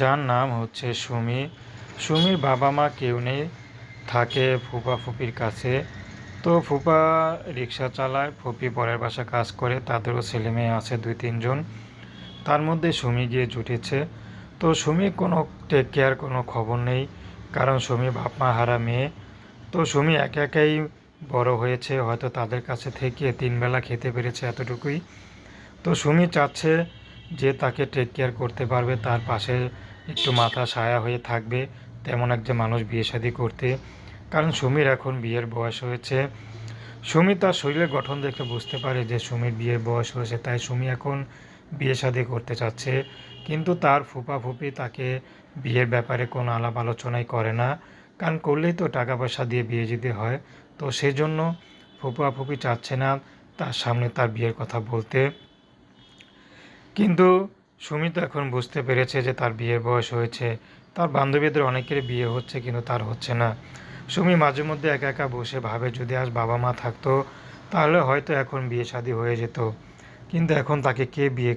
যার নাম হচ্ছে সুমি। সুমির বাবা মা কেউ নেই, থাকে ফুপা ফুপির কাছে। তো ফুপা রিক্সা চালায়, ফুপি পরের বাসা কাজ করে, তাদেরও ছেলে মেয়ে আছে দুই, তিনজন। তার মধ্যে সুমি গিয়ে জুটেছে। তো সুমি কোনো টেক কেয়ার কোনো খবর নেই, কারণ সুমি বাপ মা হারা মেয়ে। তো সুমি একা একাই বড় হয়েছে, হয়তো তাদের কাছে থেকে তিনবেলা খেতে পেরেছে এতটুকুই। তো সুমি চাচ্ছে যে তাকে টেক কেয়ার করতে পারবে, তার পাশে একটু মাথা ছায়া হয়ে থাকবে, তেমন একজন মানুষ বিয়ে শাদি করতে। কারণ সুমির এখন বিয়ের বয়স হয়েছে। সুমি তার শরীরের গঠন দেখে বুঝতে পারে যে সুমির বিয়ের বয়স হয়েছে, তাই সুমি এখন বিয়ে শাদি করতে চাচ্ছে। কিন্তু তার ফুপা ফুপি তাকে বিয়ের ব্যাপারে কোনো আলাপ আলোচনাই করে না। কারণ করলেই তো টাকা পয়সা দিয়ে বিয়ে দিতে হয়, তো সেজন্য ফুপা ফুপি চাচ্ছে না তার সামনে তার বিয়ের কথা বলতে। কিন্তু সুমিত এখন বুঝতে পেরেছে যে তার বিয়ের বয়স হয়েছে। তার বান্ধবীদের অনেকের বিয়ে হচ্ছে কিন্তু তার হচ্ছে না। সুমি মাঝে মধ্যে একা একা বসে ভাবে, যদি আজ বাবা মা থাকতো, তাহলে হয়তো এখন বিয়ে শাদী হয়ে যেত। কিন্তু এখন তাকে কে বিয়ে